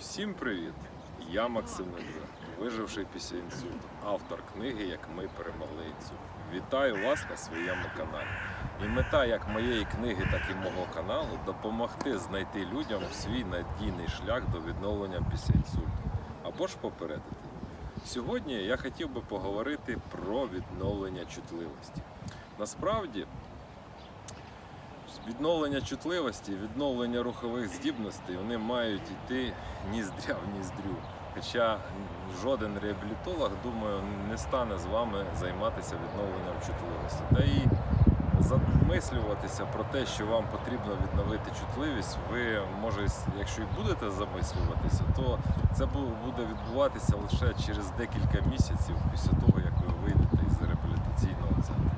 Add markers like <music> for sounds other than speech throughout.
Всім привіт! Я Максим Недра, виживший після інсульту, автор книги Як ми перемогли інсульт. Вітаю вас на своєму каналі. І мета як моєї книги, так і мого каналу допомогти знайти людям свій надійний шлях до відновлення після інсульту або ж попередити. Сьогодні я хотів би поговорити про відновлення чутливості. Насправді, Відновлення чутливості, відновлення рухових здібностей вони мають йти ніздря в ніздрю. Хоча жоден реабілітолог, думаю, не стане з вами займатися відновленням чутливості. Та і замислюватися про те, що вам потрібно відновити чутливість, ви може, якщо і будете замислюватися, то це буде відбуватися лише через декілька місяців після того, як ви вийдете із реабілітаційного центру.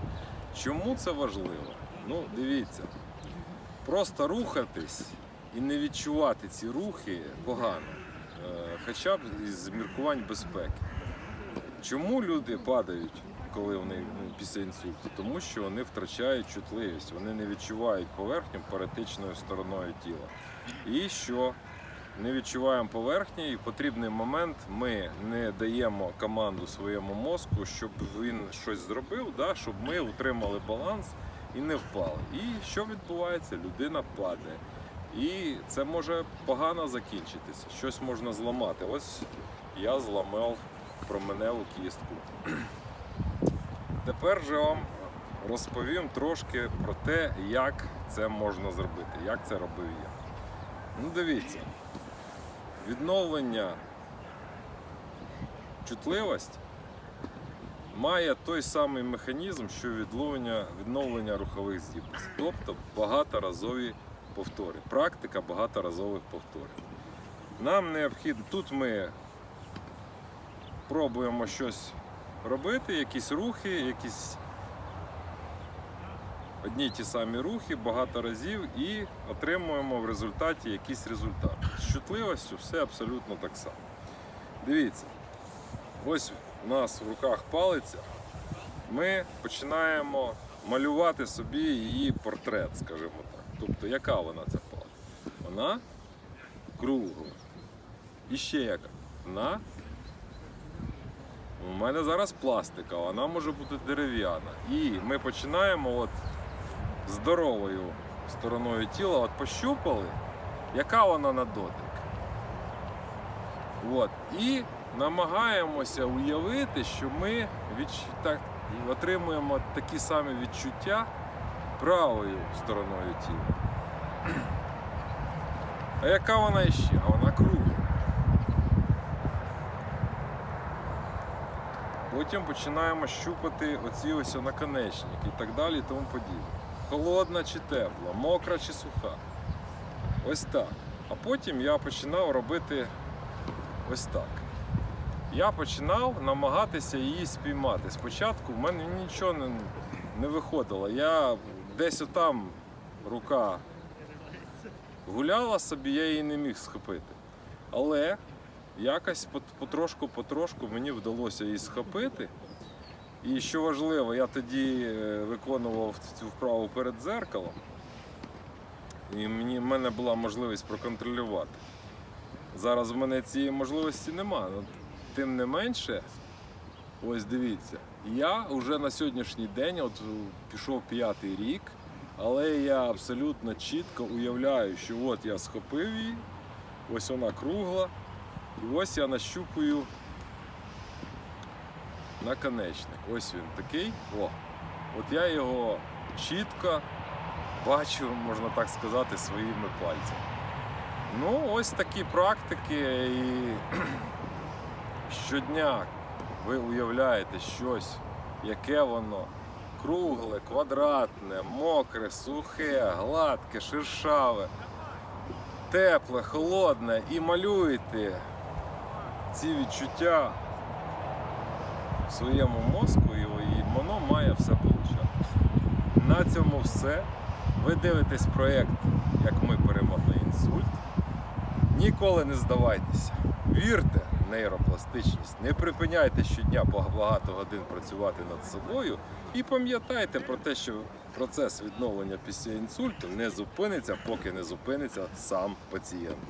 Чому це важливо? Ну, дивіться, просто рухатись і не відчувати ці рухи погано, Е, хоча б із міркувань безпеки. Чому люди падають, коли вони ну, після інсульту? Тому що вони втрачають чутливість, вони не відчувають поверхню перетичною стороною тіла. І що не відчуваємо поверхні, і в потрібний момент ми не даємо команду своєму мозку, щоб він щось зробив, да, щоб ми утримали баланс і не впали. І що відбувається? Людина падає. І це може погано закінчитися. Щось можна зламати. Ось я зламав променеву кістку. <clears throat> Тепер же вам розповім трошки про те, як це можна зробити, як це робив я. Ну, дивіться, відновлення чутливості має той самий механізм, що відновлення, відновлення рухових здібностей, тобто багаторазові повтори. Практика багаторазових повторів. Нам необхідно, тут ми пробуємо щось робити, якісь рухи, якісь одні ті самі рухи багато разів і отримуємо в результаті якийсь результат. З чутливістю все абсолютно так само. Дивіться, ось у нас в руках палиця, ми починаємо малювати собі її портрет, скажімо так. Тобто, яка вона ця палиця? Вона кругла. І ще яка? Вона у мене зараз пластика, вона може бути дерев'яна. І ми починаємо от здоровою стороною тіла, от пощупали, яка вона на дотик. От. І намагаємося уявити, що ми так, отримуємо такі самі відчуття правою стороною тіла. А яка вона іще? А вона кругла. Потім починаємо щупати оці ось наконечники і так далі і тому подібне. Холодна чи тепла, мокра чи суха. Ось так. А потім я починав робити ось так. Я починав намагатися її спіймати. Спочатку в мене нічого не, не виходило. Я десь отам рука гуляла собі, я її не міг схопити. Але якось потрошку-потрошку мені вдалося її схопити. І що важливо, я тоді е, виконував цю вправу перед дзеркалом, і мені, в мене була можливість проконтролювати. Зараз в мене цієї можливості немає. Тим не менше, ось дивіться, я вже на сьогоднішній день, от е, пішов п'ятий рік, але я абсолютно чітко уявляю, що от я схопив її, ось вона кругла, і ось я нащупую наконечник. Ось він такий. О, от я його чітко бачу, можна так сказати, своїми пальцями. Ну, ось такі практики. І щодня ви уявляєте щось, яке воно кругле, квадратне, мокре, сухе, гладке, шершаве, тепле, холодне і малюєте ці відчуття в своєму мозку, і воно має все получатися. На цьому все. Ви дивитесь проєкт, як ми перемогли інсульт. Ніколи не здавайтеся. Вірте нейропластичність, не припиняйте щодня багато годин працювати над собою і пам'ятайте про те, що процес відновлення після інсульту не зупиниться, поки не зупиниться сам пацієнт.